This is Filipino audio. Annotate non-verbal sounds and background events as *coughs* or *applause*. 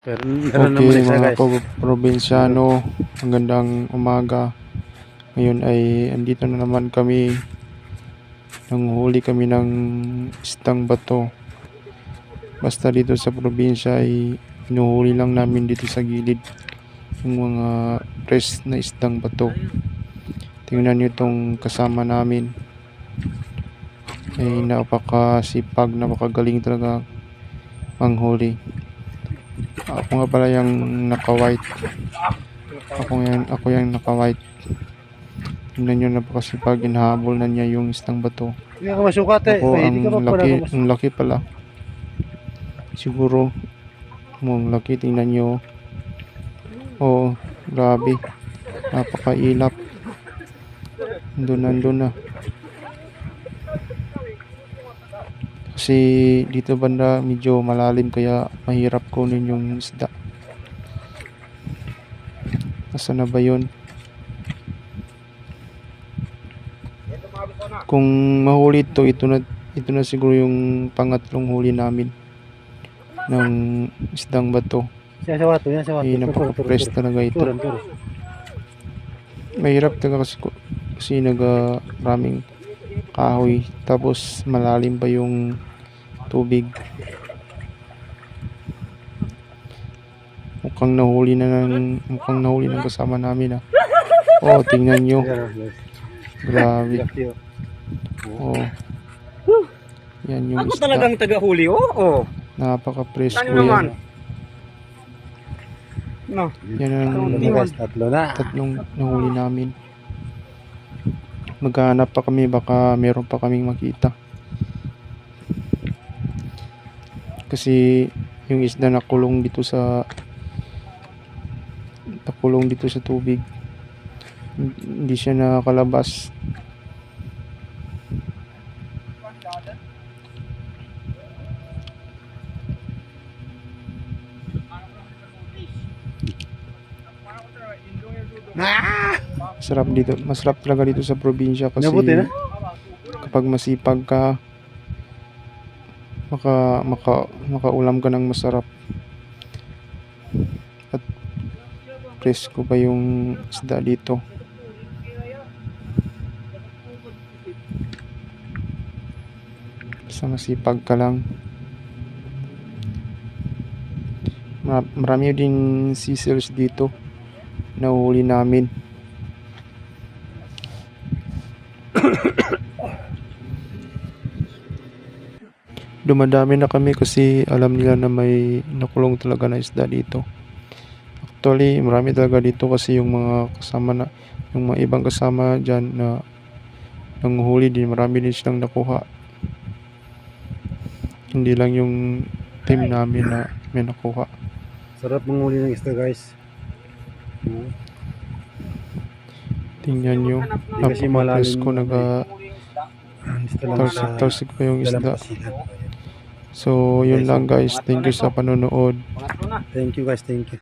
Pero meron naman Okay isa mga guys. pro- probinsyano, magandang umaga. Ngayon ay andito na naman kami. Nanghuli kami ng istang bato. Basta dito sa probinsya ay hinuhuli lang namin dito sa gilid yung mga fresh na istang bato. Tingnan nyo itong kasama namin. Ay napakasipag, napakagaling talaga manghuli. Ako nga pala yung naka-white. Ako yan, ako yung naka-white. Tingnan nyo napakasipag, inahabol na niya yung isang bato. Hindi ka masukat eh. Ako ang laki, ang laki pala. Siguro, ang laki, tingnan nyo. Oh, grabe. Napakailap. Nandun, nandun na. Kasi dito banda medyo malalim kaya mahirap kunin yung isda. Asa na ba yun? Kung mahuli ito, ito na, ito na siguro yung pangatlong huli namin ng isdang bato. Siya sa wato, yan sa wato. Eh, turo. talaga ito. Mahirap talaga kasi, kasi naga maraming kahoy tapos malalim pa yung tubig. Mukhang nahuli na ng mukhang nahuli ng kasama namin ah. Oh, tingnan nyo. Oh. Grabe. Oh. Oh. Yan yung Ako talagang taga-huli, oo. Oh, Napaka-presko Ano naman? yan. No. Yan ang tatlong nahuli namin. Maghanap pa kami, baka meron pa kaming makita. Kasi yung isda nakulong dito sa nakulong dito sa tubig. Hindi siya nakakalabas. Masarap dito. Masarap talaga dito sa probinsya kasi Nabuti na. kapag masipag ka maka maka makaulam ka ng masarap at presko pa yung isda dito basta masipag ka lang Mara- marami din seashells dito na huli namin *coughs* dumadami na kami kasi alam nila na may nakulong talaga na isda dito. Actually, marami talaga dito kasi yung mga kasama na, yung mga ibang kasama dyan na nanguhuli din, marami din silang nakuha. Hindi lang yung team namin na may nakuha. Sarap manguli ng isda guys. Hmm. Tingnan nyo, napaka-presko, yung- naga talsik pa yung isda. So, yun lang guys. Thank you sa panonood. Thank you guys, thank you.